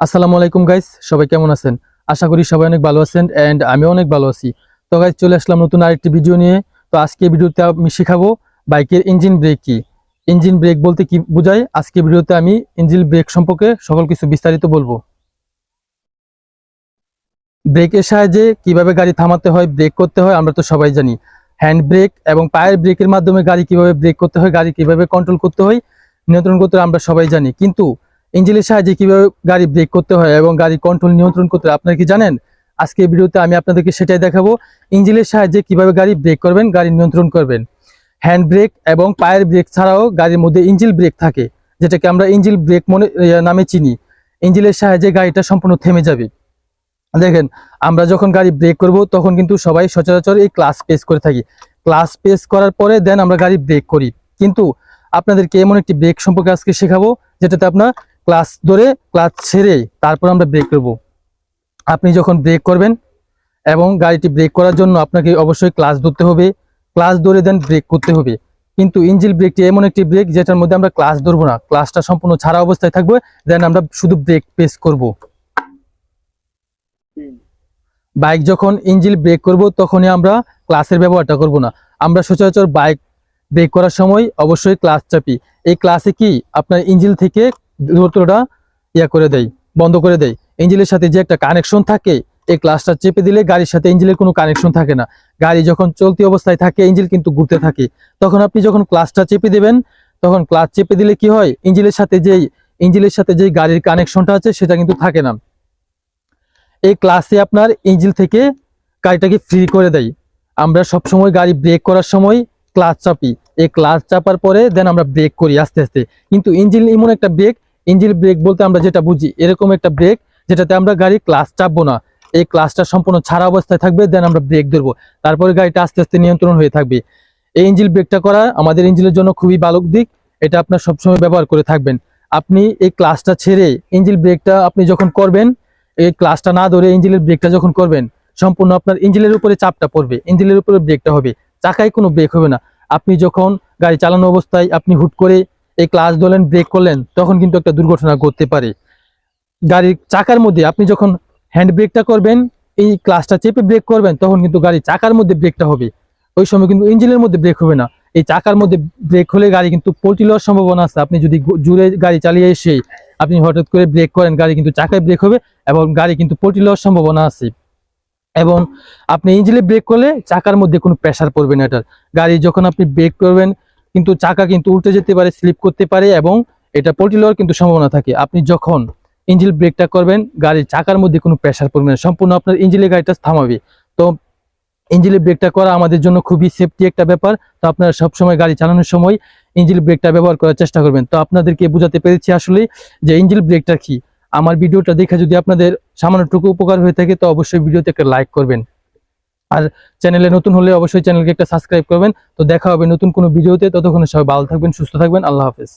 আসসালামু আলাইকুম গাইস সবাই কেমন আছেন? আশা করি সবাই অনেক ভালো আছেন অ্যান্ড আমি অনেক ভালো আছি। তো গাইস চলে আসলাম নতুন আরেকটি ভিডিও নিয়ে। তো, আজকে ভিডিওতে আমি শেখাবো বাইকের ইঞ্জিন ব্রেক কি। ইঞ্জিন ব্রেক বলতে কি বোঝায়? আজকে ভিডিওতে আমি ইঞ্জিন ব্রেক সম্পর্কে সকল কিছু বিস্তারিত বলব। ব্রেকের সাহায্যে কীভাবে গাড়ি থামাতে হয় ব্রেক করতে হয়, আমরা তো সবাই জানি। হ্যান্ড ব্রেক এবং পায়ের ব্রেকের মাধ্যমে গাড়ি কীভাবে ব্রেক করতে হয়, গাড়ি কীভাবে কন্ট্রোল করতে হয়, নিয়ন্ত্রণ করতে আমরা সবাই জানি। কিন্তু ইঞ্জিনের সাহায্যে কীভাবে গাড়ি ব্রেক করতে হয় এবং গাড়ি কন্ট্রোল নিয়ন্ত্রণ করতে হয়, আপনারা কি জানেন? আজকে ভিডিওতে আমি আপনাদেরকে সেটাই দেখাবো, ইঞ্জিনের সাহায্যে কীভাবে গাড়ি ব্রেক করবেন, গাড়ি নিয়ন্ত্রণ করবেন। হ্যান্ড ব্রেক এবং পায়ের ব্রেক ছাড়াও গাড়ির মধ্যে ইঞ্জিল ব্রেক থাকে, যেটাকে আমরা ইঞ্জিল ব্রেক মনে নামে চিনি। ইঞ্জিলের সাহায্যে গাড়িটা সম্পূর্ণ থেমে যাবে। দেখেন, আমরা যখন গাড়ি ব্রেক করব, তখন কিন্তু সবাই সচরাচর এই ক্লাস পেস করে থাকি। ক্লাস পেস করার পরে দেন আমরা গাড়ি ব্রেক করি। কিন্তু আপনাদেরকে এমন একটি ব্রেক সম্পর্কে আজকে শেখাবো, যেটাতে আপনার ক্লাস ধরে ক্লাস ছেড়ে তারপর আমরা ব্রেক করব আপনি যখন ব্রেক করবেন এবং গাড়িটি ব্রেক করার জন্য আপনাকে অবশ্যই ক্লাস ধরতে হবে। ক্লাস ধরে দেন ব্রেক করতে হবে। কিন্তু ইঞ্জিল ব্রেকটি এমন একটি ব্রেক যেটার মধ্যে আমরা ক্লাস ধরবো না। ক্লাসটা সম্পূর্ণ ছাড়া অবস্থায় থাকবে দেন আমরা শুধু ব্রেক পেস করব। বাইক যখন ইঞ্জিল ব্রেক করব তখনই আমরা ক্লাসের ব্যবহারটা করব না। আমরা সচরাচর বাইক ব্রেক করার সময় অবশ্যই ক্লাস চাপি। এই ক্লাসে কি? আপনার ইঞ্জিল থেকে দূরত্বটা ইয়া করে দেয়, বন্ধ করে দেয়। ইঞ্জিলের সাথে যে একটা কানেকশন থাকে, এই ক্লাসটা চেপে দিলে গাড়ির সাথে ইঞ্জিলের কোনো কানেকশন থাকে না। গাড়ি যখন চলতি অবস্থায় থাকে ইঞ্জিল কিন্তু ঘুরতে থাকে। তখন আপনি যখন ক্লাসটা চেপে দেবেন, তখন ক্লাস চেপে দিলে কি হয়? ইঞ্জিলের সাথে যেই ইঞ্জিলের সাথে যেই গাড়ির কানেকশনটা আছে, সেটা কিন্তু থাকে না। এই ক্লাসে আপনার ইঞ্জিল থেকে গাড়িটাকে ফ্রি করে দেয়। আমরা সব সময় গাড়ি ব্রেক করার সময় ক্লাচ চাপি। এই ক্লাচ চাপার পরে দেন আমরা ব্রেক করি আস্তে আস্তে। কিন্তু ইঞ্জিন এমন একটা ব্রেক ইঞ্জিন ব্রেক বলতে আমরা যেটা বুঝি, এরকম একটা ব্রেক যেটাতে আমরা গাড়ি ক্লাস চাপবো না। এই ক্লাসটা সম্পূর্ণ ছাড়া অবস্থায় থাকবে দেন আমরা ব্রেক ধরবো। তারপরে গাড়িটা আস্তে আস্তে নিয়ন্ত্রণ হয়ে থাকবে। এই ইঞ্জিন ব্রেকটা করা আমাদের ইঞ্জিনের জন্য খুবই ভালো দিক, এটা আপনার সবসময় ব্যবহার করে থাকবেন। আপনি এই ক্লাসটা ছেড়ে ইঞ্জিন ব্রেকটা আপনি যখন করবেন, এই ক্লাসটা না ধরে ইঞ্জিনের ব্রেকটা যখন করবেন, সম্পূর্ণ আপনার ইঞ্জিনের উপরে চাপটা পড়বে, ইঞ্জিনের উপরে ব্রেকটা হবে। চাকায় কোনো ব্রেক হবে না। আপনি যখন গাড়ি চালানো অবস্থায় আপনি হুট করে এই ক্লাস ধরলেন ব্রেক করলেন, তখন কিন্তু একটা দুর্ঘটনা ঘটতে পারে। গাড়ির চাকার মধ্যে আপনি যখন হ্যান্ড ব্রেকটা করবেন, এই ক্লাসটা চেপে ব্রেক করবেন, তখন কিন্তু গাড়ির চাকার মধ্যে ব্রেকটা হবে। ওই সময় কিন্তু ইঞ্জিনের মধ্যে ব্রেক হবে না। এই চাকার মধ্যে ব্রেক হলে গাড়ি কিন্তু পল্টি লওয়ার সম্ভাবনা আছে। আপনি যদি জুড়ে গাড়ি চালিয়ে এসে আপনি হঠাৎ করে ব্রেক করেন, গাড়ি কিন্তু চাকায় ব্রেক হবে এবং গাড়ি কিন্তু পল্টি লওয়ার সম্ভাবনা আছে। এবং আপনি ইঞ্জিনে ব্রেক করলে চাকার মধ্যে কোনো প্রেসার পড়বে না এটার। গাড়ি যখন আপনি ব্রেক করবেন কিন্তু চাকা কিন্তু উল্টে যেতে পারে স্লিপ করতে পারে এবং এটা পল্টি লওয়ার কিন্তু সম্ভাবনা থাকে। আপনি যখন ইঞ্জিন ব্রেকটা করবেন, গাড়ির চাকার মধ্যে কোনো প্রেসার পড়বে না, সম্পূর্ণ আপনার ইঞ্জিনে গাড়িটা থামাবে। তো ইঞ্জিনে ব্রেকটা করা আমাদের জন্য খুবই সেফটি একটা ব্যাপার। তো আপনারা সবসময় গাড়ি চালানোর সময় ইঞ্জিন ব্রেকটা ব্যবহার করার চেষ্টা করবেন। তো আপনাদেরকে বোঝাতে পেরেছি আসলে যে ইঞ্জিন ব্রেকটা কি। আমার ভিডিওটা দেখে যদি আপনাদের সামান্যটুকু উপকার হয়ে থাকে, তো অবশ্যই ভিডিওতে একটা লাইক করবেন। আর চ্যানেলে নতুন হলে অবশ্যই চ্যানেলকে একটা সাবস্ক্রাইব করবেন। তো দেখা হবে নতুন কোনো ভিডিওতে। ততক্ষণে সবাই ভালো থাকবেন, সুস্থ থাকবেন। আল্লাহ হাফেজ।